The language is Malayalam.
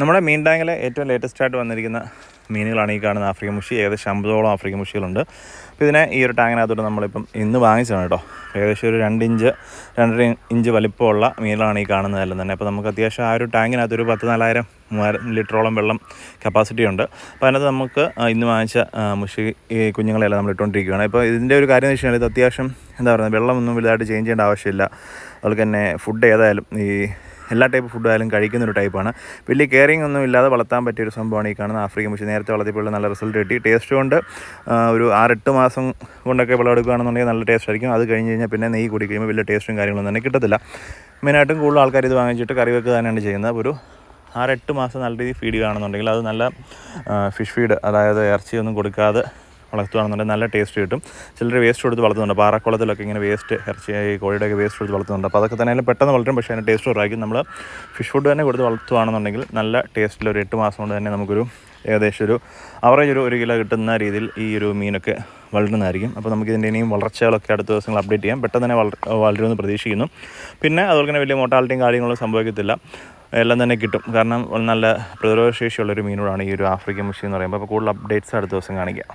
നമ്മുടെ മീൻ ടാങ്കിലെ ഏറ്റവും ലേറ്റസ്റ്റ് ആയിട്ട് വന്നിരിക്കുന്ന മീനുകളാണ് ഈ കാണുന്ന ആഫ്രിക്കൻ മുഷി. ഏകദേശം അമ്പതോളം ആഫ്രിക്കൻ മുഷികളുണ്ട്. അപ്പോൾ ഇതിനെ ഈ ഒരു ടാങ്കിനകത്തോട്ട് നമ്മളിപ്പം ഇന്ന് വാങ്ങിച്ചതാണ് കേട്ടോ. ഏകദേശം ഒരു രണ്ട് ഇഞ്ച് രണ്ടര ഇഞ്ച് വലിപ്പമുള്ള മീനുകളാണ് ഈ കാണുന്നതെല്ലാം തന്നെ. അപ്പോൾ നമുക്ക് അത്യാവശ്യം ആ ഒരു ടാങ്കിനകത്ത് ഒരു പത്ത് നാലായിരം മൂവായിരം ലിറ്ററോളം വെള്ളം കപ്പാസിറ്റി ഉണ്ട്. അപ്പോൾ അതിനകത്ത് നമുക്ക് ഇന്ന് വാങ്ങിച്ച മുഷി ഈ കുഞ്ഞുങ്ങളെല്ലാം നമ്മൾ ഇട്ടുകൊണ്ടിരിക്കുകയാണ്. ഇപ്പോൾ ഇതിന്റെ ഒരു കാര്യം എന്ന് വെച്ച് കഴിഞ്ഞാൽ ഇത് അത്യാവശ്യം എന്താ പറയുക വെള്ളമൊന്നും വലുതായിട്ട് ചേഞ്ച് ചെയ്യേണ്ട ആവശ്യമില്ല. അതുപോലെ തന്നെ ഫുഡ് ഏതായാലും ഈ എല്ലാ ടൈപ്പ് ഫുഡ് ആയാലും കഴിക്കുന്ന ഒരു ടൈപ്പാണ് വലിയ കെയറിങ് ഒന്നും ഇല്ലാതെ വളർത്താൻ പറ്റിയ ഒരു സംഭവമാണ് ഈ കാണുന്ന ആഫ്രിക്കൻ പക്ഷേ നേരത്തെ വളർത്തിയപ്പോൾ നല്ല റിസൾട്ട് കിട്ടി. ടേസ്റ്റ് കൊണ്ട് ഒരു ആറെട്ട് മാസം കൊണ്ടൊക്കെ വിളവെടുക്കുകയാണെന്നുണ്ടെങ്കിൽ നല്ല ടേസ്റ്റ് ആയിരിക്കും. അത് കഴിഞ്ഞ് കഴിഞ്ഞാൽ പിന്നെ നെയ്യ് കൂടി കഴിയുമ്പോൾ വലിയ ടേസ്റ്റും കാര്യങ്ങളൊന്നും തന്നെ കിട്ടത്തില്ല. മെയിനായിട്ടും കൂടുതൽ ആൾക്കാർ ഇത് വാങ്ങിച്ചിട്ട് കറി വെക്കുക തന്നെയാണ് ചെയ്യുന്നത്. ഒരു ആറെട്ട് മാസം നല്ല രീതിയിൽ ഫീഡ് കാണുന്നുണ്ടെങ്കിൽ അത് നല്ല ഫിഷ് ഫീഡ് അതായത് ഇറച്ചിയൊന്നും കൊടുക്കാതെ വളർത്തുകയാണെന്നുണ്ടെങ്കിൽ നല്ല ടേസ്റ്റ് കിട്ടും. ചിലർ വേസ്റ്റ് കൊടുത്ത് വളർത്തുന്നുണ്ട്. പാറക്കുളത്തിലൊക്കെ ഇങ്ങനെ വേസ്റ്റ് ഇറച്ചി ഈ കോഴിയുടെയൊക്കെ വേസ്റ്റ് കൊടുത്ത് വളർത്തുന്നുണ്ട്. അപ്പോൾ അതൊക്കെ തന്നെ പെട്ടെന്ന് വളരും. പക്ഷേ അതിന് ടേസ്റ്റ് കുറവായിരിക്കും. നമ്മൾ ഫിഷ് ഫുഡ് തന്നെ കൊടുത്ത് വളർത്തുകയാണെന്നുണ്ടെങ്കിൽ നല്ല ടേസ്റ്റിൽ ഒരു എട്ട് മാസം കൊണ്ട് തന്നെ നമുക്കൊരു ഏകദേശം ഒരു അവറേജ് ഒരു ഒരു കിലോ കിട്ടുന്ന രീതിയിൽ ഈ ഒരു മീനൊക്കെ വളരുന്നതായിരിക്കും. അപ്പോൾ നമുക്ക് ഇതിന്റെ ഇനിയും വളർച്ചകളൊക്കെ അടുത്ത ദിവസങ്ങൾ അപ്ഡേറ്റ് ചെയ്യാം. പെട്ടെന്ന് തന്നെ വളരുമെന്ന് പ്രതീക്ഷിക്കുന്നു. പിന്നെ അതുപോലെ തന്നെ വലിയ മോട്ടാലിറ്റിയും കാര്യങ്ങളും സംഭവിക്കത്തില്ല. എല്ലാം തന്നെ കിട്ടും. കാരണം നല്ല പ്രതിരോധ ശേഷിയുള്ളൊരു മീനോടാണ് ഈ ഒരു ആഫ്രിക്കൻ മുഷി എന്ന് പറയുമ്പോൾ അപ്പോൾ കൂടുതൽ അപ്ഡേറ്റ്സ് അടുത്ത ദിവസം കാണിക്കാം.